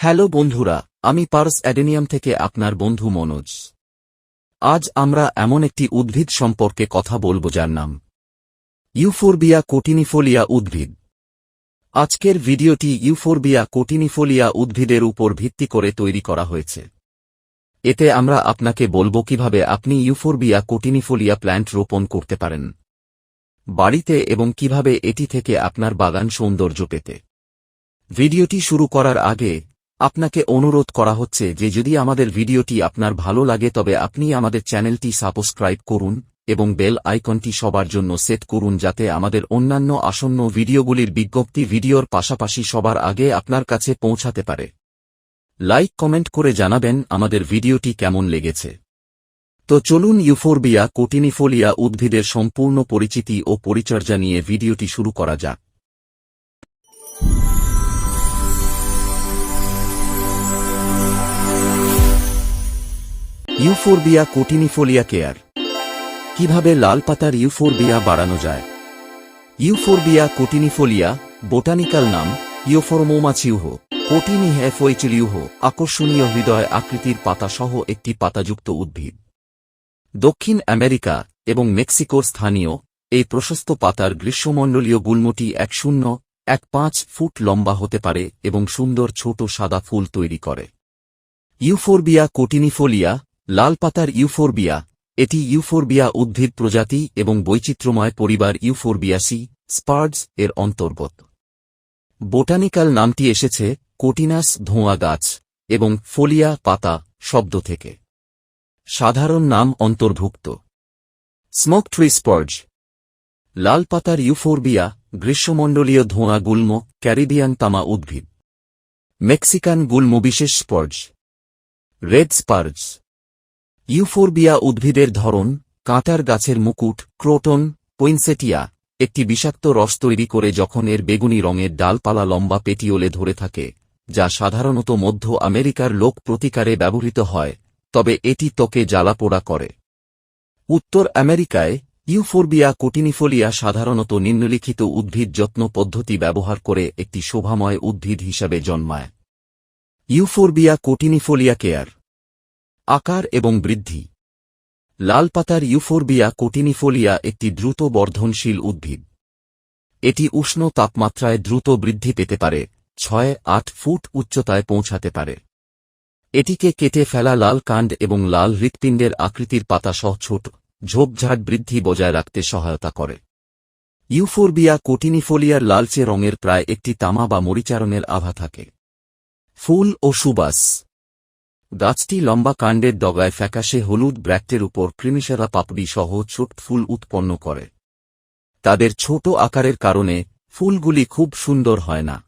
Hello বন্ধুরা, আমি purse adenium থেকে আপনার বন্ধু মনোজ। আজ আমরা এমন একটি উদ্ভিদ সম্পর্কে কথা বলব যার নাম ইউফোরবিয়া কোটিনিফোলিয়া উদ্ভিদ। আজকের ভিডিওটি ইউফোরবিয়া কোটিনিফোলিয়া উদ্ভিদের উপর ভিত্তি করে তৈরি করা হয়েছে। এতে আমরা আপনাকে বলব কীভাবে আপনি ইউফোরবিয়া কোটিনিফোলিয়া প্ল্যান্ট রোপণ করতে পারেন, বাড়িতে এবং কীভাবে এটি থেকে আপনার বাগান সৌন্দর্য পেতে। ভিডিওটি শুরু করার আগে আপনাকে অনুরোধ করা হচ্ছে যে যদি আমাদের ভিডিওটি আপনার ভালো লাগে তবে আপনি আমাদের চ্যানেলটি সাবস্ক্রাইব করুন এবং বেল আইকনটি সবার জন্য সেট করুন যাতে আমাদের অন্যান্য আসন্ন ভিডিওগুলির বিজ্ঞপ্তি ভিডিওর পাশাপাশি সবার আগে আপনার কাছে পৌঁছাতে পারে। লাইক, কমেন্ট করে জানাবেন আমাদের ভিডিওটি কেমন লেগেছে। তো চলুন ইউফোরবিয়া, কোটিনিফোলিয়া উদ্ভিদের সম্পূর্ণ পরিচিতি ও পরিচর্যা নিয়ে ভিডিওটি শুরু করা যাক। Euphorbia cotinifolia care. কীভাবে লাল পাতার ইউফোরবিয়া বাড়ানো যায়? ইউফোরবিয়া কোটিনিফোলিয়া, বোটানিক্যাল নাম ইউফোরমোমাচিউহ কোটিনি হ্যাফোইচিলিউহ আকর্ষণীয় হৃদয় আকৃতির পাতাসহ একটি পাতাযুক্ত উদ্ভিদ। দক্ষিণ আমেরিকা এবং মেক্সিকোর স্থানীয় এই প্রশস্ত পাতার গ্রীষ্মমণ্ডলীয় গুল্মটি এক শূন্য, এক পাঁচ ফুট লম্বা হতে পারে এবং সুন্দর ছোট সাদা ফুল তৈরি করে। ইউফোরবিয়া কোটিনিফোলিয়া লাল পাতার ইউফোরবিয়া, এটি ইউফোরবিয়া উদ্ভিদ প্রজাতি এবং বৈচিত্র্যময় পরিবার ইউফোরবিয়াসি স্পার্ডস এর অন্তর্গত। বোটানিক্যাল নামটি এসেছে কোটিনাস ধোঁয়া গাছ এবং ফোলিয়া পাতা শব্দ থেকে। সাধারণ নাম অন্তর্ভুক্ত। স্মোক ট্রি স্পর্জ লাল পাতার ইউফোরবিয়া গ্রীষ্মমণ্ডলীয় ধোঁয়া গুল্ম ক্যারিবিয়ান তামা উদ্ভিদ। মেক্সিকান গুল্ম বিশেষ স্পর্জ রেড স্পার্জ ইউফোরবিয়া উদ্ভিদের ধরন, কাঁটার গাছের মুকুট, ক্রোটন, পইনসেটিয়া, একটি বিষাক্ত রস তৈরি করে যখন এর বেগুনি রঙের ডালপালা লম্বা পেটিওলে ধরে থাকে, যা সাধারণত মধ্য আমেরিকার লোক প্রতিকারে ব্যবহৃত হয়, তবে এটি ত্বকে জ্বালাপোড়া করে। উত্তর আমেরিকায়, ইউফোরবিয়া কোটিনিফোলিয়া সাধারণত নিম্নলিখিত উদ্ভিদ যত্ন পদ্ধতি ব্যবহার করে একটি শোভাময় উদ্ভিদ হিসাবে জন্মায়। ইউফোরবিয়া কোটিনিফোলিয়া কেয়ার আকার এবং বৃদ্ধি। লাল পাতার ইউফোরবিয়া কোটিনিফোলিয়া একটি দ্রুত বর্ধনশীল উদ্ভিদ। এটি উষ্ণ তাপমাত্রায় দ্রুত বৃদ্ধি পেতে পারে, ছয় আট ফুট উচ্চতায় পৌঁছাতে পারে। এটিকে কেটে ফেলা লাল কাণ্ড এবং লাল হৃৎপিণ্ডের আকৃতির পাতা সহ ছোট ঝোপঝাট বৃদ্ধি বজায় রাখতে সহায়তা করে। ইউফোরবিয়া কোটিনিফোলিয়ার লালচে রঙের প্রায় একটি তামা বা মরিচারণের আভা থাকে। ফুল ও সুবাস। গাছটি লম্বা কাণ্ডের ডগায় ফ্যাকাশে হলুদ ব্র্যাক্টের উপর কৃমিসারা পাপড়ি সহ ছোট ফুল উৎপন্ন করে। তাদের ছোট আকারের কারণে ফুলগুলি খুব সুন্দর হয় না।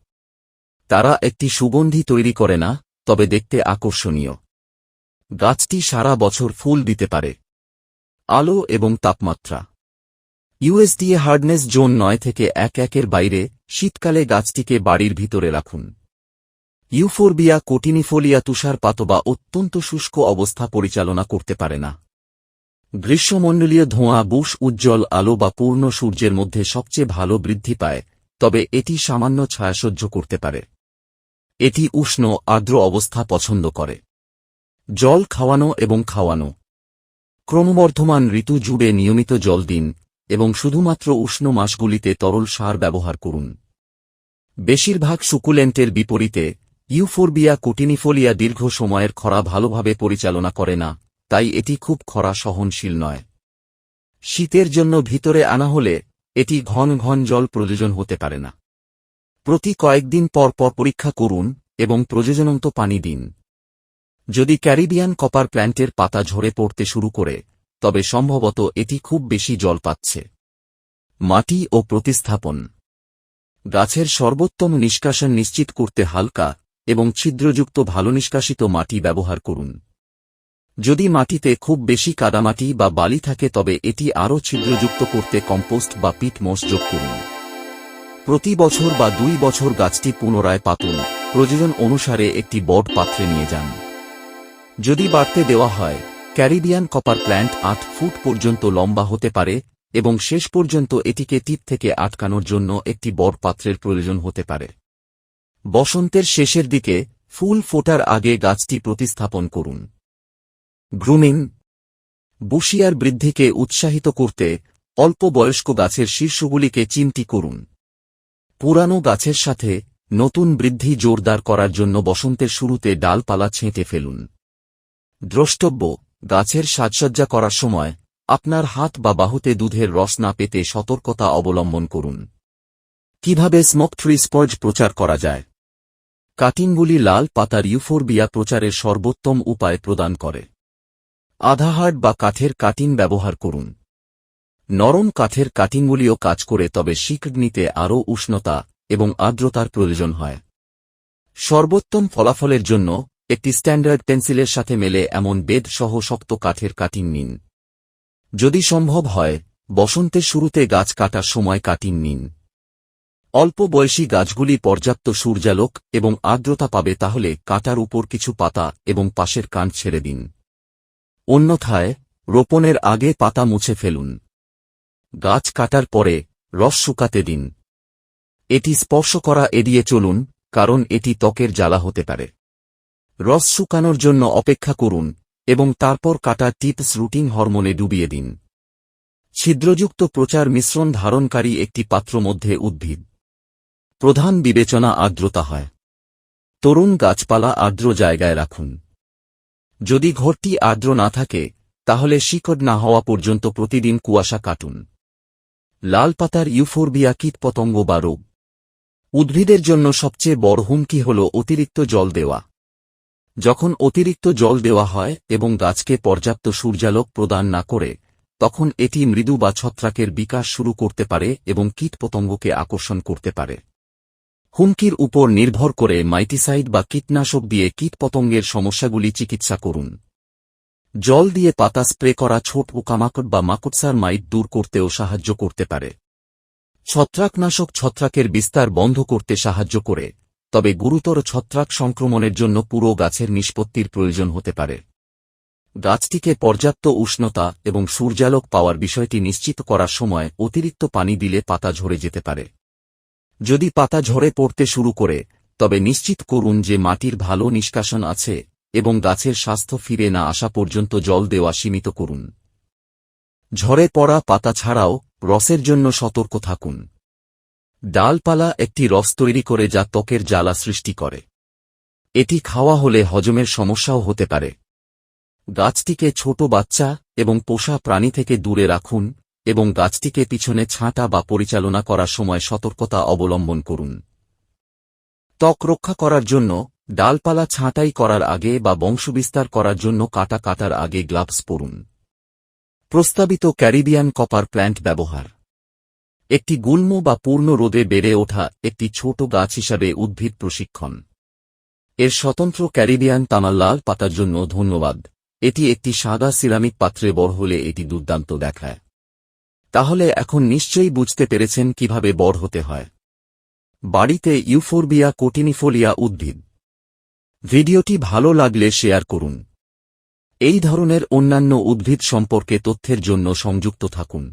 তারা একটি সুগন্ধি তৈরি করে না, তবে দেখতে আকর্ষণীয়। গাছটি সারা বছর ফুল দিতে পারে। আলো এবং তাপমাত্রা। ইউএসডিএ হার্ডনেস জোন নয় থেকে এক একের বাইরে শীতকালে গাছটিকে বাড়ির ভিতরে রাখুন। ইউফোরবিয়া কোটিনিফোলিয়া তুষারপাত বা অত্যন্ত শুষ্ক অবস্থা পরিচালনা করতে পারে না। গ্রীষ্মমণ্ডলীয় ধোঁয়া, বুশ, উজ্জ্বল আলো বা পূর্ণ সূর্যের মধ্যে সবচেয়ে ভালো বৃদ্ধি পায়, তবে এটি সামান্য ছায়া সহ্য করতে পারে। এটি উষ্ণ, আর্দ্র অবস্থা পছন্দ করে। জল খাওয়ানো এবং খাওয়ানো। ক্রমবর্ধমান ঋতু জুড়ে নিয়মিত জল দিন এবং শুধুমাত্র উষ্ণ মাসগুলিতে তরল সার ব্যবহার করুন। বেশিরভাগ সুকুলেন্টের বিপরীতে ইউফোরবিয়া কোটিনিফোলিয়া দীর্ঘ সময়ের খরা ভালোভাবে পরিচালনা করে না, তাই এটি খুব খরা সহনশীল নয়। শীতের জন্য ভিতরে আনা হলে এটি ঘন ঘন জল প্রয়োজন হতে পারে না। প্রতি কয়েকদিন পর পর পরীক্ষা করুন এবং প্রযোজনন্ত পানি দিন। যদি ক্যারিবিয়ান কপার প্ল্যান্টের পাতা ঝরে পড়তে শুরু করে, তবে সম্ভবত এটি খুব বেশি জল পাচ্ছে। মাটি ও প্রতিস্থাপন। গাছের সর্বোত্তম নিষ্কাশন নিশ্চিত করতে হালকা এবং ছিদ্রযুক্ত ভালো নিষ্কাশিত মাটি ব্যবহার করুন। যদি মাটিতে খুব বেশি কাদামাটি বা বালি থাকে, তবে এটি আরও ছিদ্রযুক্ত করতে কম্পোস্ট বা পিট মোষ যোগ করুন। প্রতি বছর বা দুই বছর গাছটি পুনরায় পাতুন। প্রয়োজন অনুসারে একটি বট পাত্রে নিয়ে যান। যদি বাড়তে দেওয়া হয়, ক্যারিবিয়ান কপার প্ল্যান্ট আট ফুট পর্যন্ত লম্বা হতে পারে এবং শেষ পর্যন্ত এটিকে টিপ থেকে আটকানোর জন্য একটি বড় পাত্রের প্রয়োজন হতে পারে। বসন্তের শেষের দিকে ফুল ফোটার আগে গাছটি প্রতিস্থাপন করুন। গ্রুমিং, বুশিয়ার বৃদ্ধিকে উৎসাহিত করতে অল্প বয়স্ক গাছের শীর্ষগুলিকে চিমটি করুন। পুরানো গাছের সাথে নতুন বৃদ্ধি জোরদার করার জন্য বসন্তের শুরুতে ডালপালা ছেঁটে ফেলুন। দ্রষ্টব্য, গাছের সাজসজ্জা করার সময় আপনার হাত বা বাহুতে দুধের রস না পেতে সতর্কতা অবলম্বন করুন। কীভাবে স্মোক ট্রি স্পর্জ প্রচার করা যায়? কাটিংগুলি লাল পাতার ইউফোরবিয়া প্রচারের সর্বোত্তম উপায় প্রদান করে। আধাহার্ড বা কাঠের কাটিং ব্যবহার করুন। নরম কাঠের কাটিংগুলিও কাজ করে, তবে শিকড় নিতে আরও উষ্ণতা এবং আর্দ্রতার প্রয়োজন হয়। সর্বোত্তম ফলাফলের জন্য একটি স্ট্যান্ডার্ড পেন্সিলের সাথে মেলে এমন বেদ সহ শক্ত কাঠের কাটিং নিন। যদি সম্ভব হয়, বসন্তের শুরুতে গাছ কাটার সময় কাটিং নিন। অল্প বয়সী গাছগুলি পর্যাপ্ত সূর্যালোক এবং আর্দ্রতা পাবে তাহলে কাটার উপর কিছু পাতা এবং পাশের কান ছেড়ে দিন। অন্যথায়, রোপণের আগে পাতা মুছে ফেলুন। গাছ কাটার পরে রস শুকাতে দিন। এটি স্পর্শ করা এড়িয়ে চলুন, কারণ এটি ত্বকের জ্বালা হতে পারে। রস শুকানোর জন্য অপেক্ষা করুন এবং তারপর কাটা টিপস রুটিং হরমোনে ডুবিয়ে দিন। ছিদ্রযুক্ত প্রচার মিশ্রণ ধারণকারী একটি পাত্র মধ্যে উদ্ভিদ। প্রধান বিবেচনা আর্দ্রতা হয়। তরুণ গাছপালা আর্দ্র জায়গায় রাখুন। যদি ঘরটি আর্দ্র না থাকে, তাহলে শিকড় না হওয়া পর্যন্ত প্রতিদিন কুয়াশা কাটুন। লাল পাতার ইউফোরবিয়া কীটপতঙ্গ বা রোগ। উদ্ভিদের জন্য সবচেয়ে বড় হুমকি হল অতিরিক্ত জল দেওয়া। যখন অতিরিক্ত জল দেওয়া হয় এবং গাছকে পর্যাপ্ত সূর্যালোক প্রদান না করে, তখন এটি মৃদু বা ছত্রাকের বিকাশ শুরু করতে পারে এবং কীটপতঙ্গকে আকর্ষণ করতে পারে। হুমকির উপর নির্ভর করে মাইটিসাইড বা কীটনাশক দিয়ে কীটপতঙ্গের সমস্যাগুলি চিকিৎসা করুন। জল দিয়ে পাতা স্প্রে করা ছোট পোকামাকড় বা মাকড়সার মাইট দূর করতেও সাহায্য করতে পারে। ছত্রাকনাশক ছত্রাকের বিস্তার বন্ধ করতে সাহায্য করে, তবে গুরুতর ছত্রাক সংক্রমণের জন্য পুরো গাছের নিষ্পত্তির প্রয়োজন হতে পারে। গাছটিকে পর্যাপ্ত উষ্ণতা এবং সূর্যালোক পাওয়ার বিষয়টি নিশ্চিত করার সময় অতিরিক্ত পানি দিলে পাতা ঝরে যেতে পারে। যদি পাতা ঝরে পড়তে শুরু করে, তবে নিশ্চিত করুন যে মাটির ভালো নিষ্কাশন আছে, এবং গাছের স্বাস্থ্য ফিরে না আসা পর্যন্ত জল দেওয়া সীমিত করুন। ঝরে পড়া পাতা ছাড়াও রসের জন্য সতর্ক থাকুন। ডালপালা একটি রস তৈরি করে যা ত্বকের জ্বালা সৃষ্টি করে। এটি খাওয়া হলে হজমের সমস্যাও হতে পারে। গাছটিকে ছোট বাচ্চা এবং পোষা প্রাণী থেকে দূরে রাখুন এবং গাছটিকে পিছনে ছাঁটা বা পরিচালনা করার সময় সতর্কতা অবলম্বন করুন। ত্বক রক্ষা করার জন্য, ডালপালা ছাঁটাই করার আগে বা বংশবিস্তার করার জন্য কাটা কাটার আগে গ্লাভস পরুন। প্রস্তাবিত ক্যারিবিয়ান কপার প্ল্যান্ট ব্যবহার। একটি গুল্ম বা পূর্ণ রোদে বেড়ে ওঠা একটি ছোট গাছ হিসাবে উদ্ভিদ প্রশিক্ষণ। এর স্বতন্ত্র ক্যারিবিয়ান তামার লাল পাতার জন্য ধন্যবাদ। এটি একটি সাদা সিরামিক পাত্রে বড় হলে এটি দুর্দান্ত দেখায়। তাহলে এখন নিশ্চয়ই বুঝতে পেরেছেন কীভাবে বড় হতে হয়। বাড়িতে ইউফোরবিয়া কোটিনিফোলিয়া উদ্ভিদ। ভিডিওটি ভালো লাগলে শেয়ার করুন। এই ধরনের অন্যান্য উদ্ভিদ সম্পর্কে তথ্যের জন্য সংযুক্ত থাকুন।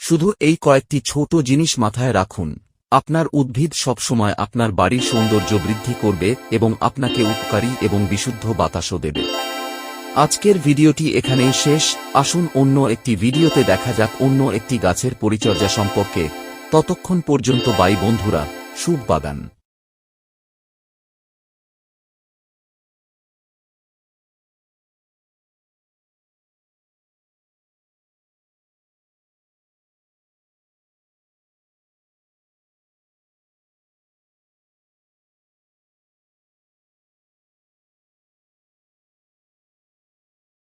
শুধু এই কয়েকটি ছোট জিনিস মাথায় রাখুন, আপনার উদ্ভিদ সবসময় আপনার বাড়ির সৌন্দর্য বৃদ্ধি করবে এবং আপনাকে উপকারী এবং বিশুদ্ধ বাতাসও দেবে। আজকের ভিডিওটি এখানেই শেষ। আসুন অন্য একটি ভিডিওতে দেখা যাক অন্য একটি গাছের পরিচর্যা সম্পর্কে। ততক্ষণ পর্যন্ত বাই বন্ধুরা শুভ বাগান।